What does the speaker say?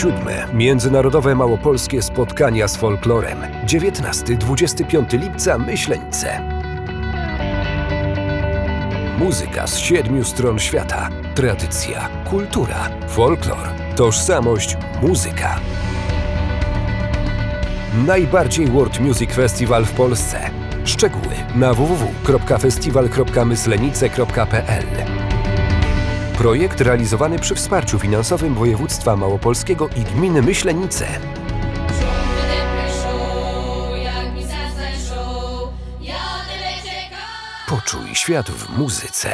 Siódme Międzynarodowe Małopolskie Spotkania z Folklorem. 19-25 lipca Myśleńce. Muzyka z siedmiu stron świata. Tradycja, kultura, folklor, tożsamość, muzyka. Najbardziej World Music Festival w Polsce. Szczegóły na www.festiwal.myslenice.pl Projekt realizowany przy wsparciu finansowym województwa małopolskiego i gminy Myślenice. Poczuj świat w muzyce.